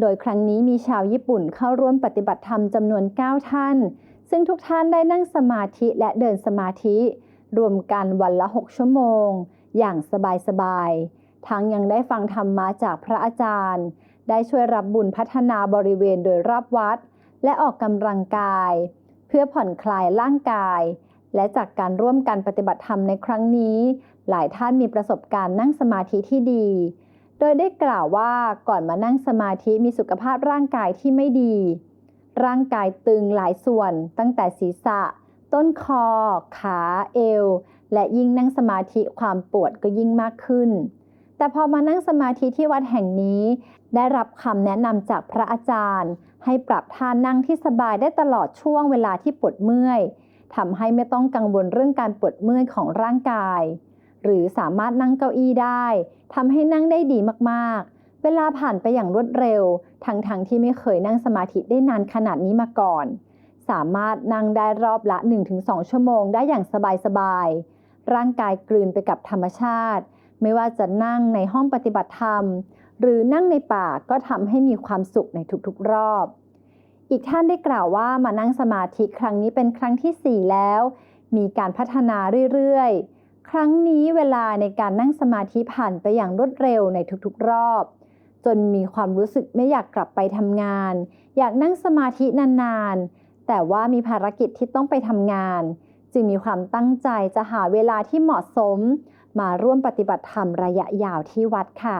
โดยครั้งนี้มีชาวญี่ปุ่นเข้าร่วมปฏิบัติธรรมจำนวน 9 ท่าน ซึ่งทุกท่านได้นั่งสมาธิและเดินสมาธิ รวมกันวันละ 6 ชั่วโมง อย่างสบายๆ ทั้งยังได้ฟังธรรมะจากพระอาจารย์ ได้ช่วยรับบุญพัฒนาบริเวณโดยรอบวัด และออกกำลังกาย เพื่อผ่อนคลายร่างกาย และจากการร่วมกันปฏิบัติธรรมในครั้งนี้ หลายท่านมีประสบการณ์นั่งสมาธิที่ดี โดยได้กล่าวว่าก่อนมานั่งสมาธิมีสุขภาพร่างกายที่ไม่ดี ร่างกายตึงหลายส่วนตั้งแต่ศีรษะ ต้นคอ ขาเอว และยิ่งนั่งสมาธิความปวดก็ยิ่งมากขึ้น แต่พอมานั่งสมาธิที่วัดแห่งนี้ ได้รับคำแนะนำจากพระอาจารย์ ให้ปรับท่านั่งที่สบายได้ตลอดช่วงเวลาที่ปวดเมื่อยทำให้ไม่ต้องกังวลเรื่องการปวดเมื่อยของร่างกาย หรือสามารถนั่งเก้าอี้ได้ทำให้นั่งได้ดีมากๆ เวลาผ่านไปอย่างรวดเร็ว ทั้งๆทที่ไม่เคยนั่งสมาธิได้นานขนาดนี้มาก่อน สามารถนั่งได้รอบละ 1-2 ชั่วโมงได้อย่างสบายๆ ร่างกายกลืนไปกับธรรมชาติ ไม่ว่าจะนั่งในห้องปฏิบัติธรรม หรือนั่งในป่าก็ทำให้มีความสุขในทุกๆรอบอีกท่านได้กล่าวว่ามานั่งสมาธิครั้งนี้เป็นครั้งที่ 4 แล้ว มีการพัฒนาเรื่อย ๆ ครั้งนี้เวลาในการนั่งสมาธิผ่านไปอย่างรวดเร็วในทุกๆรอบ จนมีความรู้สึกไม่อยากกลับไปทำงาน อยากนั่งสมาธินานๆ แต่ว่ามีภารกิจที่ต้องไปทำงาน จึงมีความตั้งใจจะหาเวลาที่เหมาะสม มาร่วมปฏิบัติธรรมระยะยาวที่วัดค่ะ